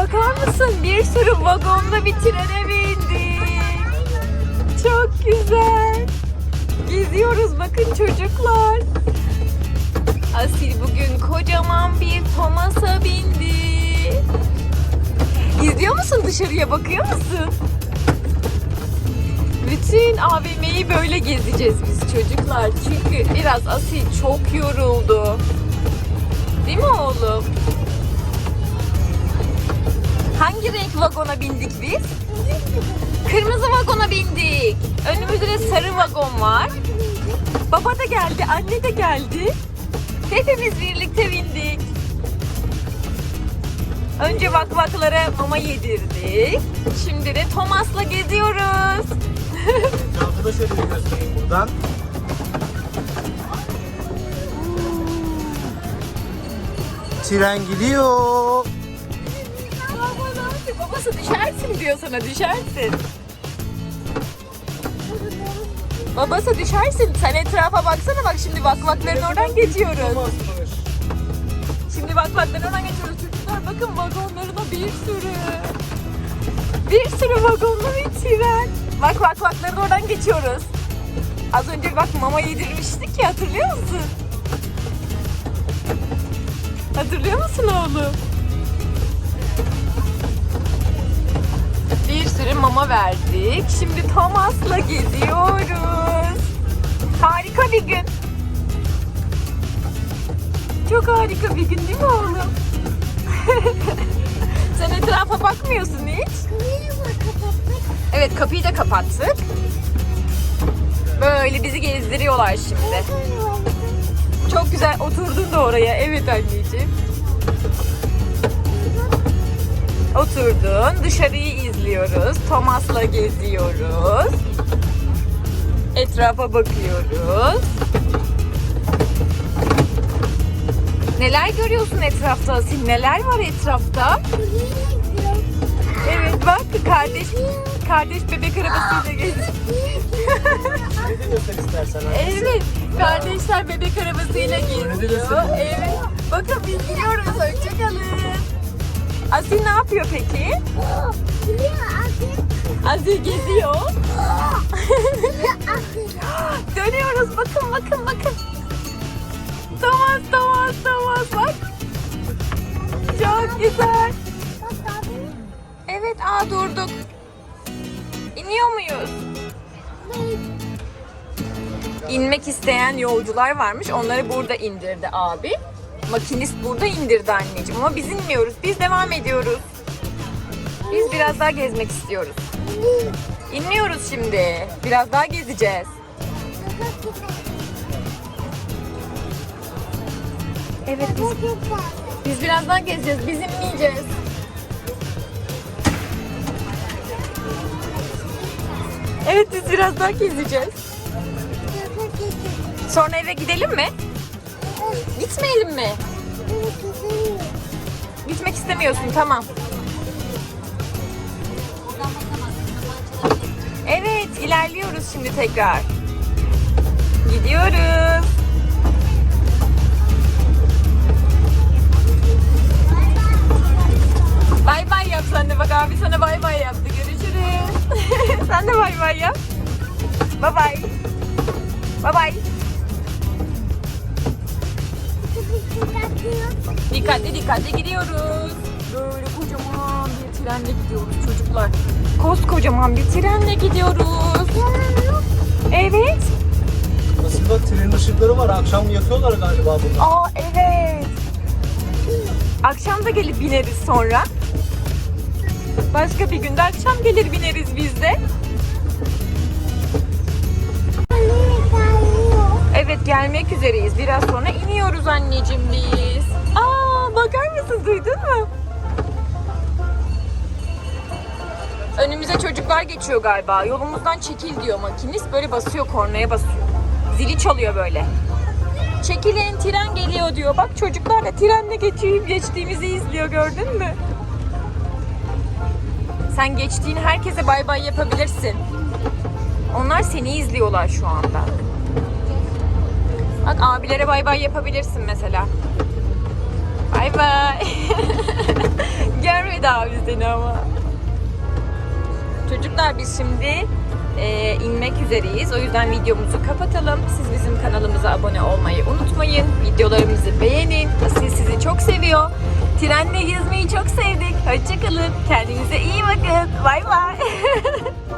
Bakar mısın? Bir sürü vagonla bir trene bindik. Çok güzel. Geziyoruz bakın çocuklar. Asil bugün kocaman bir Thomas'a bindi. İzliyor musun dışarıya bakıyor musun? Bütün AVM'yi böyle gezeceğiz biz çocuklar. Çünkü biraz Asil çok yoruldu. Değil mi oğlum? Hangi renk vagona bindik biz? Kırmızı vagona bindik. Önümüzde de sarı vagon var. Baba da geldi, anne de geldi. Hepimiz birlikte bindik. Önce vakvaklara mama yedirdik. Şimdi de Thomas'la geziyoruz. Etrafı da buradan. Tren gidiyor. Yapıyor? Babası düşersin diyor sana düşersin. Babası düşersin. Sen etrafa baksana bak şimdi vakvakların oradan geçiyoruz. Şimdi vakvakların oradan geçiyoruz çocuklar. Bakın vagonlarına bir sürü. Bir sürü vagonlu bir tren. Bak vakvakların oradan geçiyoruz. Az önce bak mama yedirmiştik ya hatırlıyor musun? Hatırlıyor musun oğlum? Mama verdik. Şimdi Thomas'la geziyoruz. Harika bir gün. Çok harika bir gün değil mi oğlum? Sen etrafa bakmıyorsun hiç. Evet kapıyı da kapattık. Böyle bizi gezdiriyorlar şimdi. Çok güzel oturdun da oraya. Evet anneciğim. Oturdun. Dışarıyı izliyoruz. Thomas'la geziyoruz. Etrafa bakıyoruz. Neler görüyorsun etrafta Asil? Neler var etrafta? Evet bak kardeş kardeş bebek arabasıyla geziyor. De göster istersen. Evet, kardeşler bebek arabasıyla geziyor. Evet. Bakın biz gidiyoruz. Hoşçakalın. Asil ne yapıyor peki? Asil geziyor. Dönüyoruz. Bakın bakın bakın. Thomas Thomas Thomas bak. Çok güzel. Evet aa durduk. İniyor muyuz? İnmek isteyen yolcular varmış. Onları burada indirdi abi. Makinist burada indirdi anneciğim ama biz inmiyoruz. Biz devam ediyoruz. Biz biraz daha gezmek istiyoruz. İnmiyoruz şimdi. Biraz daha gezeceğiz. Evet biz, biz biraz daha gezeceğiz. Biz inmeyeceğiz. Evet biz biraz daha gezeceğiz. Sonra eve gidelim mi? Gitmeyelim mi? Gitmek istemiyorsun tamam. Evet ilerliyoruz şimdi tekrar. Gidiyoruz. Bay bay yap sen de bak abi sana bay bay yaptı. Görüşürüz. sen de bay bay yap. Bay bay. Bay bay. Dikkatli dikkatli gidiyoruz. Böyle kocaman bir trenle gidiyoruz çocuklar. Koskocaman bir trenle gidiyoruz. Evet. Nasıl bak trenin ışıkları var. Akşam yakıyorlar galiba bunu. Aa evet. Akşam da gelip bineriz sonra. Başka bir günde akşam gelir bineriz biz de. Gelmek üzereyiz. Biraz sonra iniyoruz anneciğim biz. Aa bakar mısın duydun mu? Önümüze çocuklar geçiyor galiba. Yolumuzdan çekil diyor makinist. Böyle basıyor kornaya basıyor. Zili çalıyor böyle. Çekilin tren geliyor diyor. Bak çocuklar da trenle geçiyor, geçtiğimizi izliyor gördün mü? Sen geçtiğin herkese bay bay yapabilirsin. Onlar seni izliyorlar şu anda. Bak abilere bay bay yapabilirsin mesela. Bay bay. Gör görmedi abi seni ama. Çocuklar biz şimdi e, inmek üzereyiz. O yüzden videomuzu kapatalım. Siz bizim kanalımıza abone olmayı unutmayın. Videolarımızı beğenin. Asil sizi çok seviyor. Trenle gezmeyi çok sevdik. Hoşçakalın. Kendinize iyi bakın. Bay bay.